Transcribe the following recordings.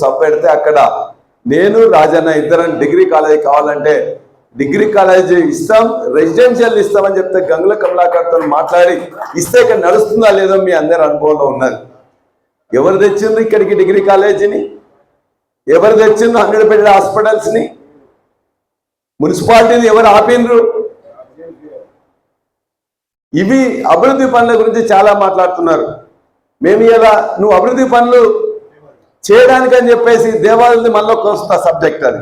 Sub పెడితే అక్కడ నేను రాజన్న ఇద్దరం డిగ్రీ కాలేజీ కావాలంటే డిగ్రీ కాలేజీ ఇస్తాం రెసిడెన్షియల్ ఇస్తామని చెప్తే గంగుల కమలాకర్తో మాట్లాడి ఇస్తే ఇక్కడ నడుస్తుందా లేదో మీ అందరి అనుభవంలో ఉన్నది. ఎవరు తెచ్చింది ఇక్కడికి డిగ్రీ కాలేజీని? ఎవరు తెచ్చింది హండ్రెడ్ బెడ్ హాస్పిటల్స్ని? మున్సిపాలిటీని ఎవరు ఆపినరు ఇవి అభివృద్ధి పనుల గురించి చాలా మాట్లాడుతున్నారు. మేము ఇలా నువ్వు అభివృద్ధి పనులు చేయడానికని చెప్పేసి దేవాలయం మళ్ళీ వస్తా సబ్జెక్ట్ అది.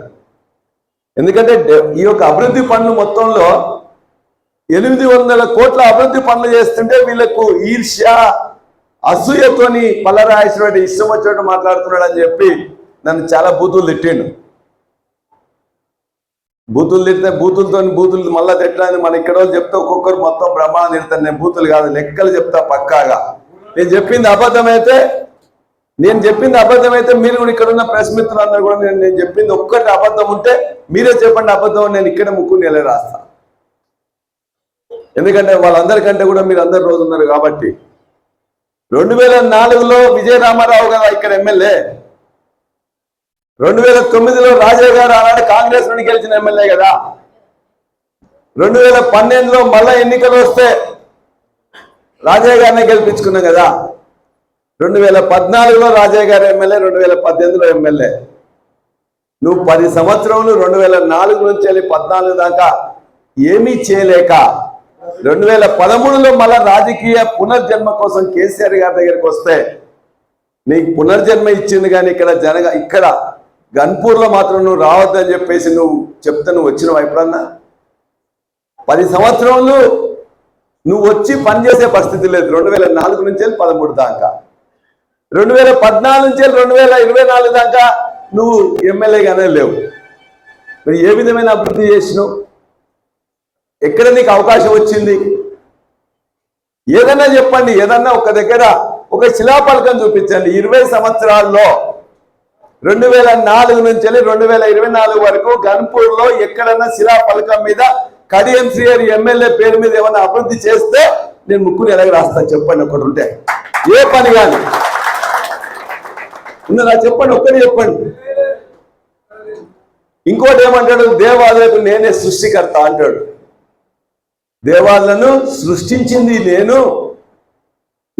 ఎందుకంటే ఈ యొక్క అభివృద్ధి పనులు మొత్తంలో ఎనిమిది వందల కోట్ల అభివృద్ధి పనులు చేస్తుంటే వీళ్ళకు ఈర్ష్య అసూయతోని పల్లరాయేశ్వరుడు ఇష్టం వచ్చినట్టు మాట్లాడుతున్నాడు అని చెప్పి నన్ను చాలా బూతులు తిట్టిండు. బూతులు తిడితే బూతులతో బూతులు మళ్ళా తిట్టడానికి మన ఇక్కడ వాళ్ళు చెప్తే ఒక్కొక్కరు మొత్తం బ్రహ్మాండం తిడతాను నేను బూతులు కాదు లెక్కలు చెప్తా పక్కాగా. నేను చెప్పింది అబద్ధమైతే నేను చెప్పింది అబద్ధం అయితే మీరు కూడా ఇక్కడ ఉన్న ప్రెస్ మిత్రులందరూ కూడా నేను నేను చెప్పింది ఒక్కటి అబద్ధం ఉంటే మీరే చెప్పండి అబద్ధం నేను ఇక్కడ ముక్కు నెల రాస్తా. ఎందుకంటే వాళ్ళందరికంటే కూడా మీరు అందరు రోజు ఉన్నారు కాబట్టి. రెండు వేల నాలుగులో విజయ రామారావు గారు ఇక్కడ ఎమ్మెల్యే. రెండు వేల తొమ్మిదిలో రాజీవ్ గారు ఆనాడు కాంగ్రెస్ నుండి గెలిచిన ఎమ్మెల్యే కదా. రెండు వేల పన్నెండులో మళ్ళా ఎన్నికలు వస్తే రాజయ్య గారిని గెలిపించుకున్నాం కదా. రెండు వేల పద్నాలుగులో రాజయ్య గారు ఎమ్మెల్యే రెండు వేల పద్దెనిమిదిలో ఎమ్మెల్యే. నువ్వు పది సంవత్సరములు రెండు వేల నాలుగు నుంచి వెళ్ళి పద్నాలుగు దాకా ఏమీ చేయలేక రెండు వేల పదమూడులో మళ్ళా రాజకీయ పునర్జన్మ కోసం కేసీఆర్ గారి దగ్గరికి వస్తే నీకు పునర్జన్మ ఇచ్చింది కానీ ఇక్కడ జనగ ఇక్కడ గన్పూర్లో మాత్రం నువ్వు రావద్దని చెప్పేసి నువ్వు చెప్తే నువ్వు వచ్చినావు ఎప్పుడన్నా? పది సంవత్సరములు నువ్వు వచ్చి పనిచేసే పరిస్థితి లేదు. రెండు వేల నాలుగు నుంచి వెళ్ళి పదమూడు దాకా. రెండు వేల పద్నాలుగు నుంచి రెండు వేల ఇరవై నాలుగు దాకా నువ్వు ఎమ్మెల్యేగానే లేవు. మరి ఏ విధమైన అభివృద్ధి చేసినావు? ఎక్కడ నీకు అవకాశం వచ్చింది? ఏదన్నా చెప్పండి ఏదన్నా ఒక దగ్గర ఒక శిలాపలకం చూపించండి. ఇరవై సంవత్సరాల్లో రెండు వేల నాలుగు నుంచి రెండు వేల ఇరవై నాలుగు వరకు గన్పూర్లో ఎక్కడన్నా శిలాపలకం మీద కడియం శ్రీహరి ఎమ్మెల్యే పేరు మీద ఏమైనా అభివృద్ధి చేస్తే నేను ముక్కుని ఎలాగ రాస్తాను చెప్పండి ఒకటి ఉంటే. ఏ పని కానీ ఉన్నదా? చెప్పండి ఒక్కడే చెప్పండి. ఇంకోటి ఏమంటాడు? దేవాలయకు నేనే సృష్టికర్త అంటాడు. దేవాలను సృష్టించింది నేను.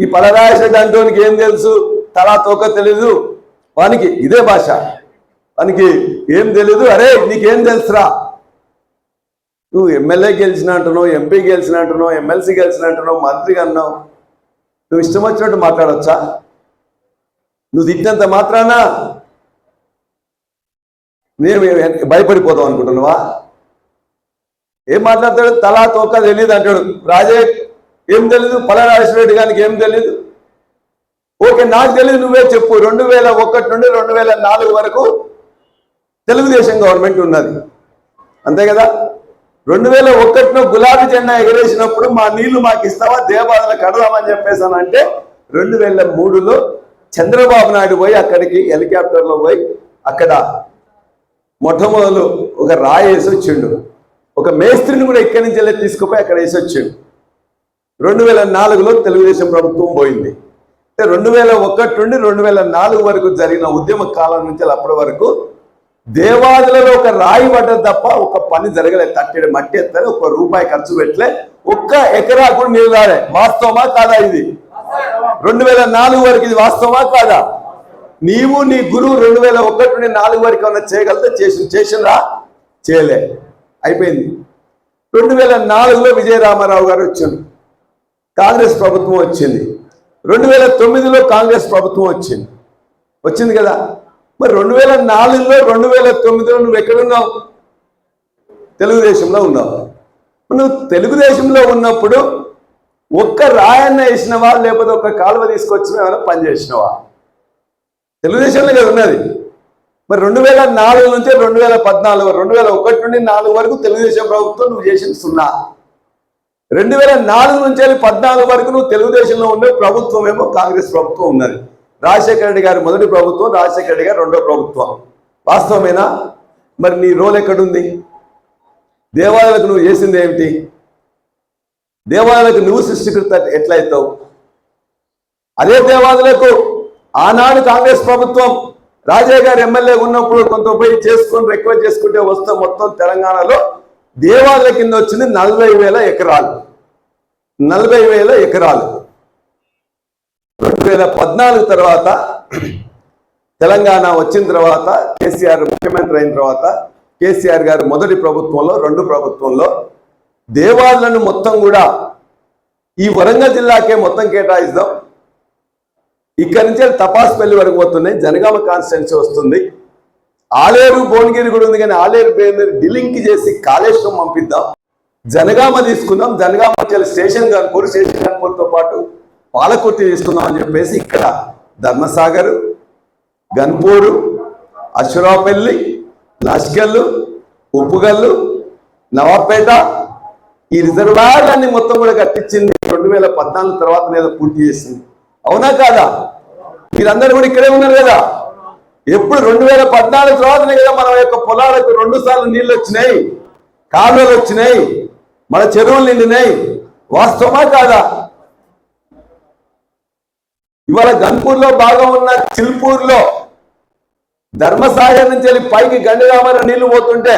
ఈ పలరాశెడ్డి ఏం తెలుసు? తలా తోక తెలీదు. వానికి ఇదే భాష. వానికి ఏం తెలీదు? అరే నీకేం తెలుసురా? నువ్వు ఎమ్మెల్యే గెలిచిన అంటున్నావు ఎంపీ గెలిచిన అంటున్నావు ఎమ్మెల్సీ గెలిచిన అంటున్నావు మంత్రిగా అన్నావు. నువ్వు ఇష్టం వచ్చినట్టు మాట్లాడొచ్చా? నువ్వు తిట్టినంత మాత్రాన నేను భయపడిపోతాం అనుకుంటున్నావా? ఏం మాట్లాడతాడు? తలా తోక తెలియదు అంటాడు. రాజే ఏం తెలీదు? పలరాజరెడ్డి గారికి ఏం తెలీదు? ఓకే నాకు తెలియదు నువ్వే చెప్పు. రెండు వేల ఒకటి నుండి రెండు వేల నాలుగు వరకు తెలుగుదేశం గవర్నమెంట్ ఉన్నది. అంతే కదా? రెండు వేల ఒకటిలో గులాబీ జెండా ఎగరేసినప్పుడు మా నీళ్ళు మాకు ఇస్తావా? దేవాలయాలు కడదామని చెప్పేసానంటే రెండు వేల మూడులో చంద్రబాబు నాయుడు పోయి అక్కడికి హెలికాప్టర్లో పోయి అక్కడ మొట్టమొదలు ఒక రాయి వేసి వచ్చిండు. ఒక మేస్త్రిని కూడా ఇక్కడి నుంచి వెళ్ళి తీసుకుపోయి అక్కడ వేసి వచ్చిండు. రెండు వేల నాలుగులో తెలుగుదేశం ప్రభుత్వం పోయింది. అంటే రెండు వేల ఒకటి నుండి రెండు వేల నాలుగు వరకు జరిగిన ఉద్యమ కాలం నుంచి అప్పటి వరకు దేవాదులలో ఒక రాయి పడ్డది తప్ప ఒక పని జరగలేదు తట్టేడు మట్టి ఎత్తలే ఒక రూపాయి ఖర్చు పెట్టలే ఒక్క ఎకరా కూడా నీళ్ళు రాలే. వాస్తవమా కాదా ఇది? రెండు వేల నాలుగు వరకు ఇది వాస్తవమా కాదా? నీవు నీ గురువు రెండు వేల ఒకటి నుండి నాలుగు వరకు ఏమన్నా చేయగలిగితే చేసి చేసినరా చేయలే. అయిపోయింది. రెండు వేల నాలుగులో విజయరామారావు గారు వచ్చారు కాంగ్రెస్ ప్రభుత్వం వచ్చింది. రెండు వేల తొమ్మిదిలో కాంగ్రెస్ ప్రభుత్వం వచ్చింది. వచ్చింది కదా? మరి రెండు వేల నాలుగులో రెండు వేల తొమ్మిదిలో నువ్వు ఎక్కడున్నావు? తెలుగుదేశంలో ఉన్నావు. నువ్వు తెలుగుదేశంలో ఉన్నప్పుడు ఒక్క రాయన్న వేసినవా లేకపోతే ఒక్క కాలువ తీసుకొచ్చినా ఏమైనా పని చేసినవా? తెలుగుదేశంలో కదా ఉన్నది. మరి రెండు వేల నాలుగు నుంచి రెండు వేల పద్నాలుగు రెండు వేల ఒకటి నుండి నాలుగు వరకు తెలుగుదేశం ప్రభుత్వం నువ్వు చేసిన సున్నా. రెండు వేల నాలుగు నుంచి పద్నాలుగు వరకు నువ్వు తెలుగుదేశంలో ఉండే ప్రభుత్వం ఏమో కాంగ్రెస్ ప్రభుత్వం ఉన్నది. రాజశేఖర రెడ్డి గారి మొదటి ప్రభుత్వం రాజశేఖర రెడ్డి గారి రెండో ప్రభుత్వం. వాస్తవమేనా? మరి నీ రోల్ ఎక్కడుంది? దేవాలయాలకు నువ్వు చేసింది ఏమిటి? దేవాలయాలకు నువ్వు సృష్టికృత ఎట్లయితావు? అదే దేవాలయాలకు ఆనాడు కాంగ్రెస్ ప్రభుత్వం రాజయ్య గారు ఎమ్మెల్యే ఉన్నప్పుడు కొంత పోయి చేసుకొని రిక్వెస్ట్ చేసుకుంటే వస్తే మొత్తం తెలంగాణలో దేవాలయ కింద వచ్చింది నలభై వేల ఎకరాలు. నలభై వేల ఎకరాలు. రెండు వేల పద్నాలుగు తర్వాత తెలంగాణ వచ్చిన తర్వాత కేసీఆర్ ముఖ్యమంత్రి అయిన తర్వాత కేసీఆర్ గారు మొదటి ప్రభుత్వంలో రెండు ప్రభుత్వంలో దేవాలయాలను మొత్తం కూడా ఈ వరంగల్ జిల్లాకే మొత్తం కేటాయిస్తాం. ఇక్కడి నుంచి తపాస్పల్లి వరకు పోతున్నాయి. జనగామ కాన్స్టిట్యున్సీ వస్తుంది. ఆలేరు భువనగిరి కూడా ఉంది కానీ ఆలేరు బేందరి డిలింక్ చేసి కాళేశ్వరం పంపిద్దాం. జనగామ తీసుకుందాం. జనగామ వచ్చే స్టేషన్ కనుపూర్ స్టేషన్ కనుపూర్తో పాటు పాలకుర్తి తీసుకుందాం అని చెప్పేసి ఇక్కడ ధర్మసాగర్ గన్పూరు అశ్వరావుపల్లి లష్కల్లు ఉప్పుగల్లు నవాపేట ఈ రిజర్వాయర్లన్నీ మొత్తం కూడా కట్టించింది రెండు వేల పద్నాలుగు తర్వాత మీద పూర్తి చేసింది. అవునా కాదా? మీరందరూ కూడా ఇక్కడే ఉన్నారు కదా? ఎప్పుడు రెండు వేల పద్నాలుగు తర్వాతనే కదా మన యొక్క పొలాలకు రెండు సార్లు నీళ్ళు వచ్చినాయి కాలువలు వచ్చినాయి మన చెరువులు నిండినాయి. వాస్తవమా కాదా? ఇవాళ గన్పూర్లో భాగం ఉన్న చిల్పూర్లో ధర్మసాగర్ నుంచి వెళ్ళి పైకి గండిరామర నీళ్ళు పోతుంటే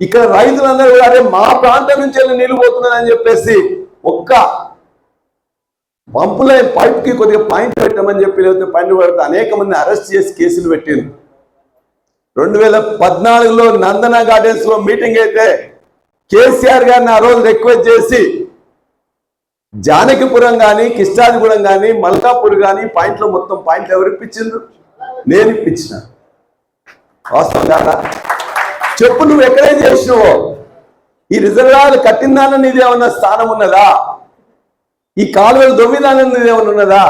ఇక్కడ రైతులందరూ కూడా అరే మా ప్రాంతం నుంచి వెళ్ళి నీళ్ళు పోతున్నాయని చెప్పేసి ఒక్క పంపుల పైప్కి కొద్దిగా పాయింట్ పెట్టమని చెప్పి లేకపోతే పైన పెడితే అనేక మంది అరెస్ట్ చేసి కేసులు పెట్టింది రెండు వేల పద్నాలుగులో నందన గార్డెన్స్లో మీటింగ్ అయితే కేసీఆర్ గారిని ఆ రోజు రిక్వెస్ట్ చేసి జానకిపురం కానీ కిష్టాదిపురం కానీ మల్కాపూర్ కానీ పాయింట్లో మొత్తం పాయింట్లు ఎవరు ఇప్పించిండ్రు? నేను ఇప్పించిన. వాస్తవం కాదా? చెప్పు నువ్వు ఎక్కడేం చేసినావో? ఈ రిజర్వాయర్ కట్టిందాన నీది ఏమన్నా స్థానం ఉన్నదా? ఈ కాలువలు దొమ్మిదాన నీది ఏమన్నా ఉన్నదా?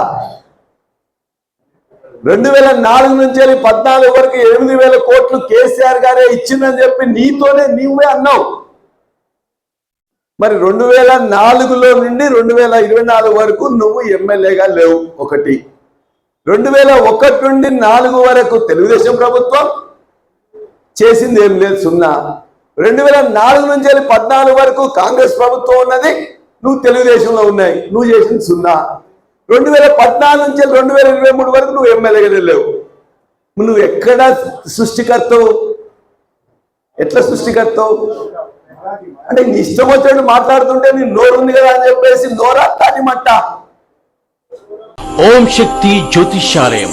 రెండు వేల నాలుగు నుంచి పద్నాలుగు వరకు ఎనిమిది వేల కోట్లు కేసీఆర్ గారే ఇచ్చిందని చెప్పి నీతోనే నీవే అన్నావు. మరి రెండు వేల నాలుగులో నుండి రెండు వేల ఇరవై నాలుగు వరకు నువ్వు ఎమ్మెల్యేగా లేవు ఒకటి. రెండు వేల ఒకటి నుండి నాలుగు వరకు తెలుగుదేశం ప్రభుత్వం చేసింది ఏం లేదు సున్నా. రెండు వేల నాలుగు నుంచి వెళ్ళి పద్నాలుగు వరకు కాంగ్రెస్ ప్రభుత్వం ఉన్నది నువ్వు తెలుగుదేశంలో ఉన్నాయి నువ్వు చేసింది సున్నా. రెండు వేల పద్నాలుగు నుంచి రెండు వేల ఇరవై మూడు వరకు నువ్వు ఎమ్మెల్యేగా వెళ్ళావు నువ్వు ఎక్కడ సృష్టికర్తవు? ఎట్లా సృష్టికర్తవు? అంటే నీ ఇష్టం వచ్చినట్టు మాట్లాడుతుంటే నీ నోరు ఉంది కదా అని చెప్పేసి నోరా తాటి మట్ట ఓం శక్తి జ్యోతిషాలయం